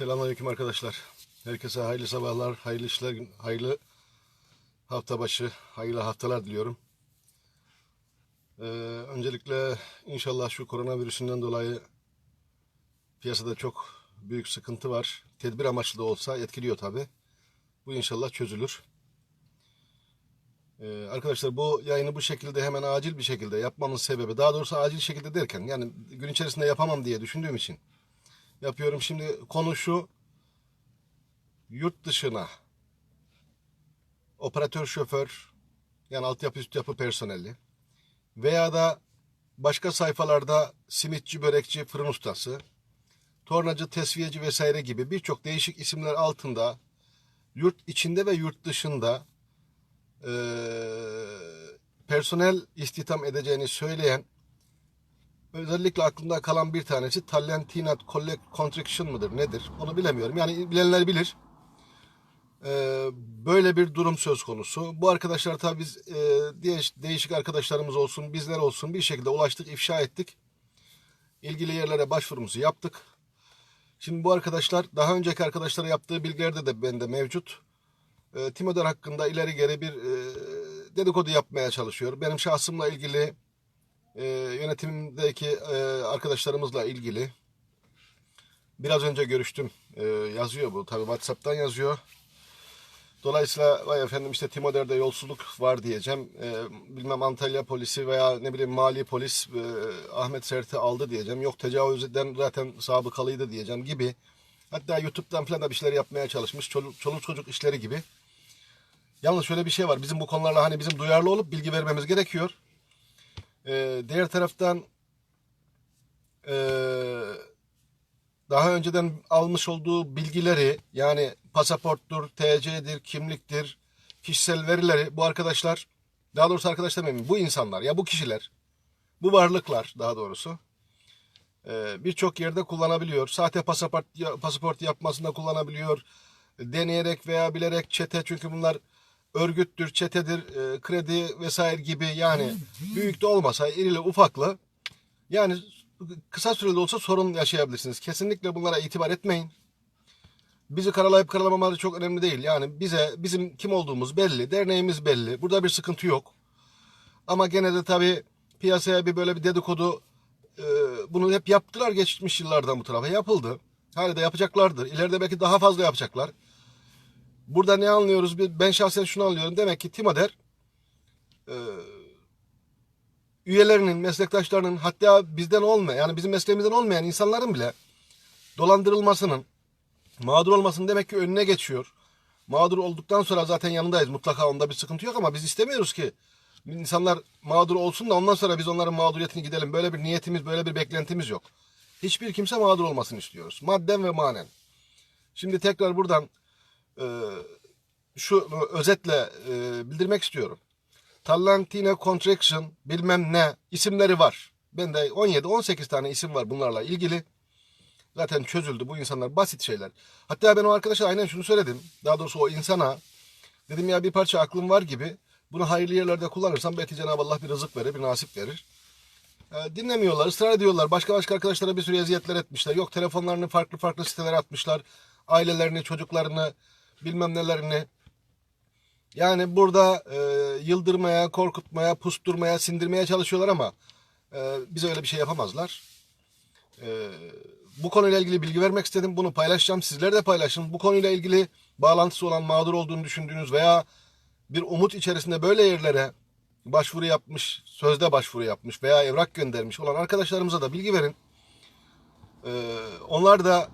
Selamünaleyküm arkadaşlar. Herkese hayırlı sabahlar, hayırlı işler, hayırlı hafta başı, hayırlı haftalar diliyorum. Ee, öncelikle inşallah şu koronavirüsünden dolayı piyasada çok büyük sıkıntı var. Tedbir amaçlı da olsa etkiliyor tabi. Bu inşallah çözülür. Ee, arkadaşlar bu yayını bu şekilde hemen acil bir şekilde yapmamın sebebi, daha doğrusu acil şekilde derken yani gün içerisinde yapamam diye düşündüğüm için yapıyorum. Şimdi konu şu. Yurt dışına operatör şoför yani altyapı üst yapı personeli veya da başka sayfalarda simitçi, börekçi, fırın ustası, tornacı, tesviyeci vesaire gibi birçok değişik isimler altında yurt içinde ve yurt dışında eee, personel istihdam edeceğini söyleyen Özellikle aklımda kalan bir tanesi Talentina Collect Contraction mıdır nedir onu bilemiyorum. Yani bilenler bilir. Ee, böyle bir durum söz konusu. Bu arkadaşlar tabii biz e, değiş- değişik arkadaşlarımız olsun bizler olsun bir şekilde ulaştık ifşa ettik. İlgili yerlere başvurumuzu yaptık. Şimdi bu arkadaşlar daha önceki arkadaşlara yaptığı bilgilerde de bende mevcut. E, Timoder hakkında ileri geri bir e, dedikodu yapmaya çalışıyor. Benim şahsımla ilgili e, yönetimdeki e, arkadaşlarımızla ilgili biraz önce görüştüm. E, yazıyor bu. Tabii WhatsApp'tan yazıyor. Dolayısıyla vay efendim işte Timoder'de yolsuzluk var diyeceğim. E, bilmem Antalya polisi veya ne bileyim mali polis e, Ahmet Sert'i aldı diyeceğim. Yok tecavüzden zaten sabıkalıydı diyeceğim gibi. Hatta YouTube'dan falan da bir şeyler yapmaya çalışmış. Çoluk, çoluk çocuk işleri gibi. Yalnız şöyle bir şey var. Bizim bu konularla hani bizim duyarlı olup bilgi vermemiz gerekiyor. Ee, diğer taraftan ee, daha önceden almış olduğu bilgileri yani pasaporttur, TC'dir, kimliktir, kişisel verileri bu arkadaşlar daha doğrusu arkadaşlar demeyeyim bu insanlar ya bu kişiler bu varlıklar daha doğrusu ee, birçok yerde kullanabiliyor. Sahte pasaport, pasaport yapmasında kullanabiliyor. Deneyerek veya bilerek çete çünkü bunlar örgüttür, çetedir, e, kredi vesaire gibi yani büyük de olmasa irili ufaklı yani kısa süreli olsa sorun yaşayabilirsiniz. Kesinlikle bunlara itibar etmeyin. Bizi karalayıp karalamamaları çok önemli değil. Yani bize bizim kim olduğumuz belli, derneğimiz belli. Burada bir sıkıntı yok. Ama gene de tabii piyasaya bir böyle bir dedikodu e, bunu hep yaptılar geçmiş yıllardan bu tarafa yapıldı. Hala da yapacaklardır. İleride belki daha fazla yapacaklar. Burada ne anlıyoruz? Ben şahsen şunu anlıyorum. Demek ki Timoder e, üyelerinin, meslektaşlarının hatta bizden olmayan yani bizim mesleğimizden olmayan insanların bile dolandırılmasının, mağdur olmasının demek ki önüne geçiyor. Mağdur olduktan sonra zaten yanındayız. Mutlaka onda bir sıkıntı yok ama biz istemiyoruz ki insanlar mağdur olsun da ondan sonra biz onların mağduriyetini gidelim. Böyle bir niyetimiz, böyle bir beklentimiz yok. Hiçbir kimse mağdur olmasını istiyoruz. Madden ve manen. Şimdi tekrar buradan şu özetle e, bildirmek istiyorum. Talentina Contraction bilmem ne isimleri var. Bende 17-18 tane isim var bunlarla ilgili. Zaten çözüldü bu insanlar basit şeyler. Hatta ben o arkadaşa aynen şunu söyledim. Daha doğrusu o insana dedim ya bir parça aklım var gibi. Bunu hayırlı yerlerde kullanırsam belki Cenab-ı Allah bir rızık verir, bir nasip verir. E, dinlemiyorlar, ısrar ediyorlar. Başka başka arkadaşlara bir sürü eziyetler etmişler. Yok telefonlarını farklı farklı sitelere atmışlar. Ailelerini, çocuklarını, bilmem nelerini. Yani burada e, yıldırmaya, korkutmaya, pusturmaya, sindirmeye çalışıyorlar ama e, bize öyle bir şey yapamazlar. E, bu konuyla ilgili bilgi vermek istedim. Bunu paylaşacağım. Sizler de paylaşın. Bu konuyla ilgili bağlantısı olan mağdur olduğunu düşündüğünüz veya bir umut içerisinde böyle yerlere başvuru yapmış, sözde başvuru yapmış veya evrak göndermiş olan arkadaşlarımıza da bilgi verin. Ee, onlar da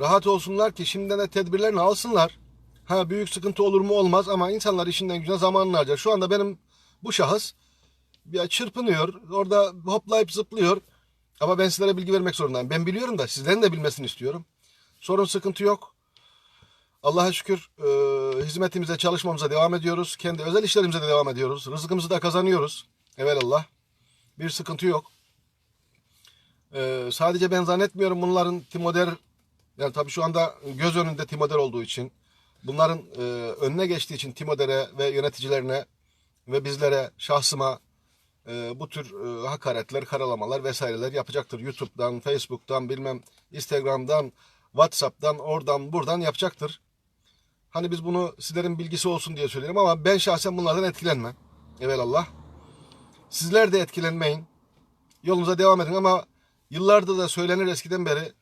rahat olsunlar ki şimdiden de tedbirlerini alsınlar. Ha büyük sıkıntı olur mu olmaz ama insanlar işinden gücüne zamanını harcar. Şu anda benim bu şahıs ya çırpınıyor, orada hoplayıp zıplıyor. Ama ben sizlere bilgi vermek zorundayım. Ben biliyorum da sizlerin de bilmesini istiyorum. Sorun sıkıntı yok. Allah'a şükür e, hizmetimize, çalışmamıza devam ediyoruz. Kendi özel işlerimize de devam ediyoruz. Rızkımızı da kazanıyoruz. Evelallah. Bir sıkıntı yok. E, sadece ben zannetmiyorum bunların Timoder, yani tabii şu anda göz önünde Timoder olduğu için, bunların e, önüne geçtiği için Timoder'e ve yöneticilerine ve bizlere, şahsıma e, bu tür e, hakaretler, karalamalar vesaireler yapacaktır. YouTube'dan, Facebook'tan, bilmem Instagram'dan, WhatsApp'tan oradan buradan yapacaktır. Hani biz bunu sizlerin bilgisi olsun diye söylüyorum ama ben şahsen bunlardan etkilenmem. Evelallah. Sizler de etkilenmeyin. Yolunuza devam edin ama yıllardır da söylenir eskiden beri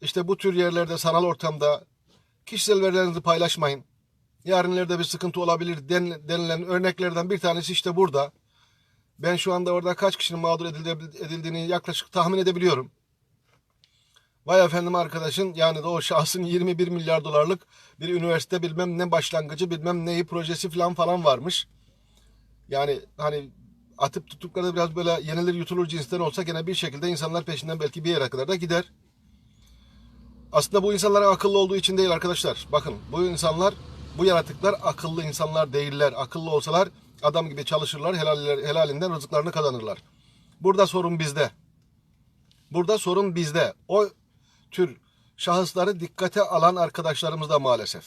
işte bu tür yerlerde sanal ortamda kişisel verilerinizi paylaşmayın. Yarın ileride bir sıkıntı olabilir den- denilen örneklerden bir tanesi işte burada. Ben şu anda orada kaç kişinin mağdur edildi- edildiğini yaklaşık tahmin edebiliyorum. Vay efendim arkadaşın yani o şahsın 21 milyar dolarlık bir üniversite bilmem ne başlangıcı bilmem neyi projesi falan falan varmış. Yani hani atıp tuttukları biraz böyle yenilir yutulur cinsten olsa gene bir şekilde insanlar peşinden belki bir yere kadar da gider. Aslında bu insanlar akıllı olduğu için değil arkadaşlar. Bakın bu insanlar, bu yaratıklar akıllı insanlar değiller. Akıllı olsalar adam gibi çalışırlar, helal, helalinden rızıklarını kazanırlar. Burada sorun bizde. Burada sorun bizde. O tür şahısları dikkate alan arkadaşlarımız da maalesef.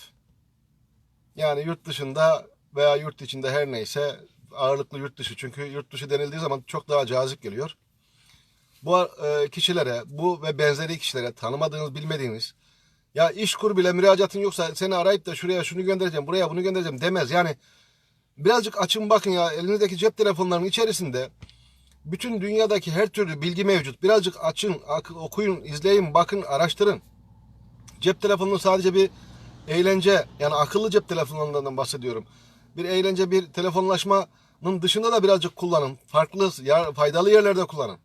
Yani yurt dışında veya yurt içinde her neyse ağırlıklı yurt dışı çünkü yurt dışı denildiği zaman çok daha cazip geliyor. Bu e, kişilere, bu ve benzeri kişilere tanımadığınız, bilmediğiniz ya iş kur bile müracaatın yoksa seni arayıp da şuraya şunu göndereceğim, buraya bunu göndereceğim demez. Yani birazcık açın bakın ya elinizdeki cep telefonlarının içerisinde bütün dünyadaki her türlü bilgi mevcut. Birazcık açın, okuyun, izleyin, bakın, araştırın. Cep telefonu sadece bir eğlence, yani akıllı cep telefonlarından bahsediyorum. Bir eğlence, bir telefonlaşmanın dışında da birazcık kullanın. Farklı, faydalı yerlerde kullanın.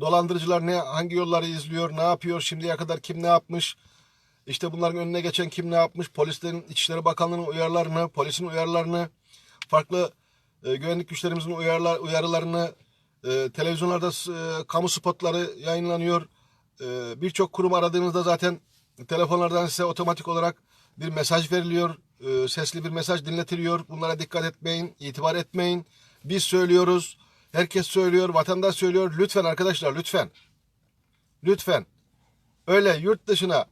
Dolandırıcılar ne, hangi yolları izliyor, ne yapıyor, şimdiye kadar kim ne yapmış, işte bunların önüne geçen kim ne yapmış, polislerin, İçişleri Bakanlığı'nın uyarılarını, polisin uyarılarını, farklı e, güvenlik güçlerimizin uyarılar, uyarılarını, e, televizyonlarda e, kamu spotları yayınlanıyor. E, Birçok kurum aradığınızda zaten telefonlardan size otomatik olarak bir mesaj veriliyor. E, sesli bir mesaj dinletiliyor. Bunlara dikkat etmeyin, itibar etmeyin. Biz söylüyoruz, herkes söylüyor, vatandaş söylüyor. Lütfen arkadaşlar, lütfen. Lütfen. Öyle yurt dışına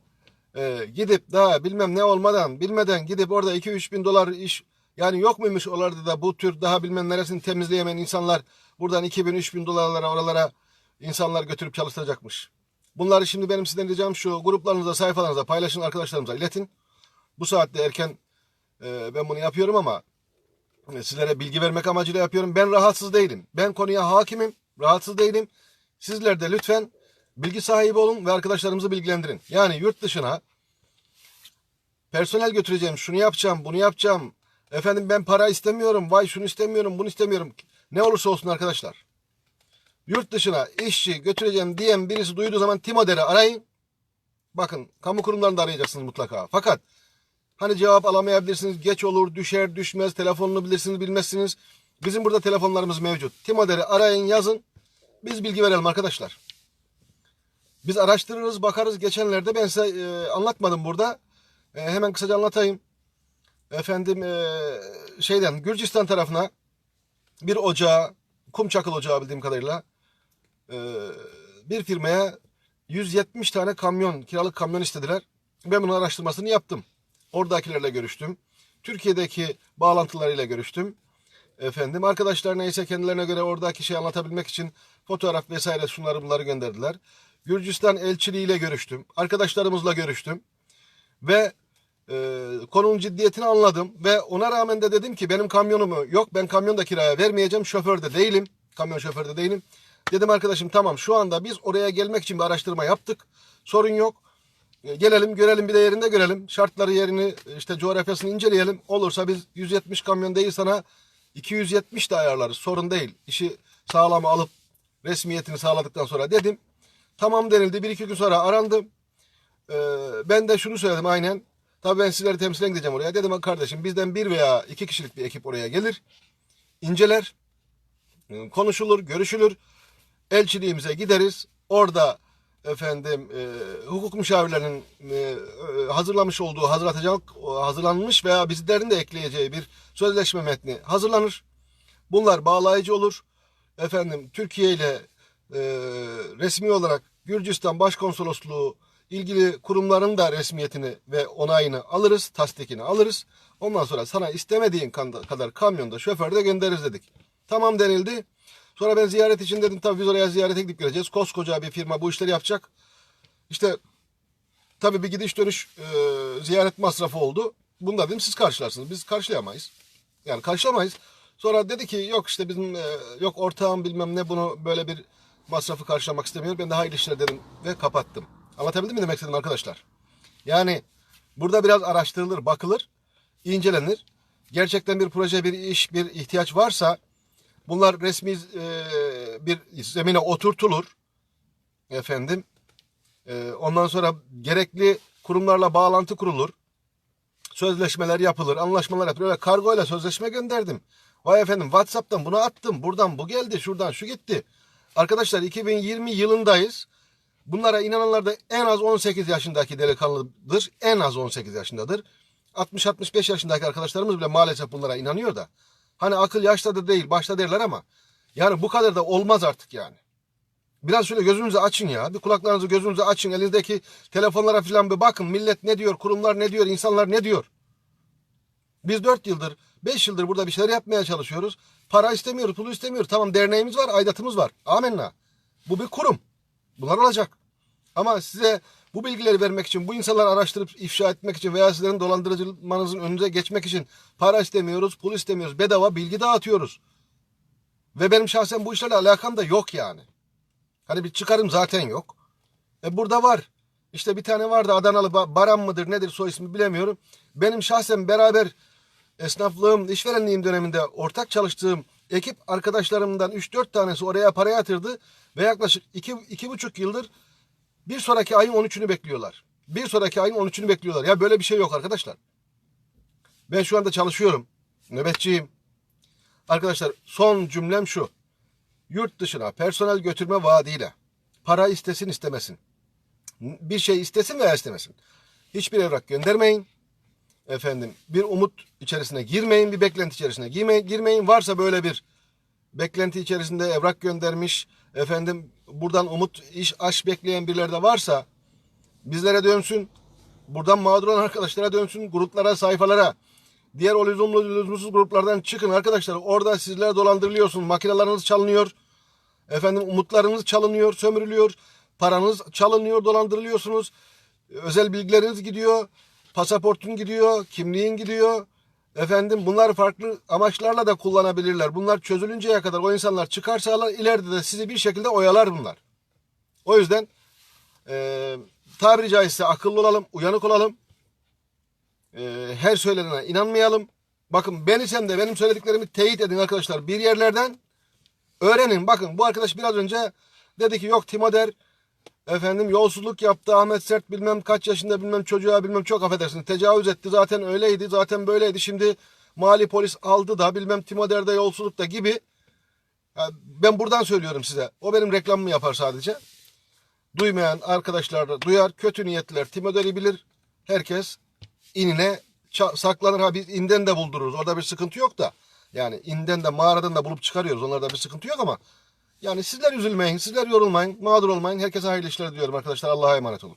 e, gidip daha bilmem ne olmadan, bilmeden gidip orada 2-3 bin dolar iş yani yok muymuş oralarda da bu tür daha bilmem neresini temizleyemeyen insanlar buradan 2 bin 3 bin dolarlara oralara insanlar götürüp çalıştıracakmış. Bunları şimdi benim sizden ricam şu gruplarınızda sayfalarınızda paylaşın arkadaşlarımıza iletin. Bu saatte erken e, ben bunu yapıyorum ama sizlere bilgi vermek amacıyla yapıyorum. Ben rahatsız değilim. Ben konuya hakimim. Rahatsız değilim. Sizler de lütfen bilgi sahibi olun ve arkadaşlarımızı bilgilendirin. Yani yurt dışına personel götüreceğim, şunu yapacağım, bunu yapacağım. Efendim ben para istemiyorum, vay şunu istemiyorum, bunu istemiyorum. Ne olursa olsun arkadaşlar. Yurt dışına işçi götüreceğim diyen birisi duyduğu zaman Timoder'i arayın. Bakın kamu kurumlarında arayacaksınız mutlaka. Fakat hani cevap alamayabilirsiniz. Geç olur, düşer, düşmez. Telefonunu bilirsiniz, bilmezsiniz. Bizim burada telefonlarımız mevcut. Timoder'i arayın, yazın. Biz bilgi verelim arkadaşlar. Biz araştırırız, bakarız. Geçenlerde ben size e, anlatmadım burada. E, hemen kısaca anlatayım. Efendim e, şeyden Gürcistan tarafına bir ocağa, kum çakıl ocağı bildiğim kadarıyla e, bir firmaya 170 tane kamyon, kiralık kamyon istediler. Ben bunun araştırmasını yaptım. Oradakilerle görüştüm. Türkiye'deki bağlantılarıyla görüştüm. Efendim arkadaşlar neyse kendilerine göre oradaki şeyi anlatabilmek için fotoğraf vesaire şunları bunları gönderdiler. Gürcistan elçiliğiyle görüştüm. Arkadaşlarımızla görüştüm. Ve e, konunun ciddiyetini anladım. Ve ona rağmen de dedim ki benim kamyonumu yok ben kamyon da kiraya vermeyeceğim. Şoför de değilim. Kamyon şoförü de değilim. Dedim arkadaşım tamam şu anda biz oraya gelmek için bir araştırma yaptık. Sorun yok. E, Gelelim görelim bir de yerinde görelim. Şartları yerini işte coğrafyasını inceleyelim. Olursa biz 170 kamyon değil sana 270 de ayarlarız. Sorun değil. İşi sağlama alıp resmiyetini sağladıktan sonra dedim. Tamam denildi. Bir iki gün sonra arandım. Ee, ben de şunu söyledim aynen. Tabii ben sizleri temsilen gideceğim oraya. Dedim kardeşim bizden bir veya iki kişilik bir ekip oraya gelir. inceler. e, Konuşulur, görüşülür. Elçiliğimize gideriz. Orada efendim e, hukuk müşavirlerinin e, e, hazırlamış olduğu hazırlatacak hazırlanmış veya bizlerin de ekleyeceği bir sözleşme metni hazırlanır. Bunlar bağlayıcı olur. Efendim Türkiye ile e, resmi olarak Gürcistan Başkonsolosluğu ilgili kurumların da resmiyetini ve onayını alırız, tasdikini alırız. Ondan sonra sana istemediğin kadar kamyonda şoför de göndeririz dedik. Tamam denildi. Sonra ben ziyaret için dedim tabii biz oraya ziyarete gidip geleceğiz. Koskoca bir firma bu işleri yapacak. İşte tabii bir gidiş dönüş e, ziyaret masrafı oldu. Bunu da dedim siz karşılarsınız. Biz karşılayamayız. Yani karşılamayız. Sonra dedi ki yok işte bizim e, yok ortağım bilmem ne bunu böyle bir masrafı karşılamak istemiyor. Ben de hayırlı işler dedim ve kapattım. Anlatabildim mi demek istedim arkadaşlar? Yani burada biraz araştırılır, bakılır, incelenir. Gerçekten bir proje, bir iş, bir ihtiyaç varsa bunlar resmi e, bir zemine oturtulur. Efendim. E, ondan sonra gerekli kurumlarla bağlantı kurulur. Sözleşmeler yapılır, anlaşmalar yapılır. Öyle kargoyla sözleşme gönderdim. Vay efendim WhatsApp'tan bunu attım. Buradan bu geldi, şuradan şu gitti. Arkadaşlar 2020 yılındayız. Bunlara inananlar da en az 18 yaşındaki delikanlıdır. En az 18 yaşındadır. 60-65 yaşındaki arkadaşlarımız bile maalesef bunlara inanıyor da. Hani akıl yaşta da değil başta derler ama yani bu kadar da olmaz artık yani. Biraz şöyle gözünüzü açın ya. Bir kulaklarınızı gözünüzü açın. Elinizdeki telefonlara falan bir bakın. Millet ne diyor, kurumlar ne diyor, insanlar ne diyor. Biz 4 yıldır, 5 yıldır burada bir şeyler yapmaya çalışıyoruz. Para istemiyoruz, pulu istemiyoruz. Tamam derneğimiz var, aidatımız var. Amenna. Bu bir kurum. Bunlar olacak. Ama size bu bilgileri vermek için, bu insanları araştırıp ifşa etmek için veya sizlerin dolandırıcılığınızın önüne geçmek için para istemiyoruz, pul istemiyoruz. Bedava bilgi dağıtıyoruz. Ve benim şahsen bu işlerle alakam da yok yani. Hani bir çıkarım zaten yok. E burada var. İşte bir tane vardı Adanalı Ba- Baran mıdır nedir soy ismi bilemiyorum. Benim şahsen beraber esnaflığım, işverenliğim döneminde ortak çalıştığım ekip arkadaşlarımdan 3-4 tanesi oraya para yatırdı ve yaklaşık 2-2,5 yıldır bir sonraki ayın 13'ünü bekliyorlar. Bir sonraki ayın 13'ünü bekliyorlar. Ya böyle bir şey yok arkadaşlar. Ben şu anda çalışıyorum. Nöbetçiyim. Arkadaşlar son cümlem şu. Yurt dışına personel götürme vaadiyle para istesin istemesin. Bir şey istesin veya istemesin. Hiçbir evrak göndermeyin. Efendim bir umut içerisine girmeyin, bir beklenti içerisine girmeyin. Varsa böyle bir beklenti içerisinde evrak göndermiş, efendim buradan umut, iş, aş bekleyen birileri de varsa bizlere dönsün. Buradan mağdur olan arkadaşlara dönsün, gruplara, sayfalara. Diğer o lüzumlu, lüzumsuz gruplardan çıkın arkadaşlar. Orada sizler dolandırılıyorsunuz, makineleriniz çalınıyor. Efendim umutlarınız çalınıyor, sömürülüyor. Paranız çalınıyor, dolandırılıyorsunuz. Özel bilgileriniz gidiyor. Pasaportun gidiyor, kimliğin gidiyor. Efendim bunlar farklı amaçlarla da kullanabilirler. Bunlar çözülünceye kadar o insanlar çıkarsa ileride de sizi bir şekilde oyalar bunlar. O yüzden e, tabiri caizse akıllı olalım, uyanık olalım. E, her söylenene inanmayalım. Bakın ben isem de benim söylediklerimi teyit edin arkadaşlar. Bir yerlerden öğrenin. Bakın bu arkadaş biraz önce dedi ki yok Timoder efendim yolsuzluk yaptı Ahmet Sert bilmem kaç yaşında bilmem çocuğa bilmem çok affedersiniz tecavüz etti. Zaten öyleydi zaten böyleydi. Şimdi mali polis aldı da bilmem Timoder'de yolsuzluk da gibi. Ya ben buradan söylüyorum size o benim reklamımı yapar sadece. Duymayan arkadaşlar da duyar kötü niyetliler Timoder'i bilir. Herkes inine saklanır. Ha biz inden de buldururuz orada bir sıkıntı yok da. Yani inden de mağaradan da bulup çıkarıyoruz onlarda bir sıkıntı yok ama yani sizler üzülmeyin, sizler yorulmayın, mağdur olmayın. Herkese hayırlı işler diliyorum arkadaşlar. Allah'a emanet olun.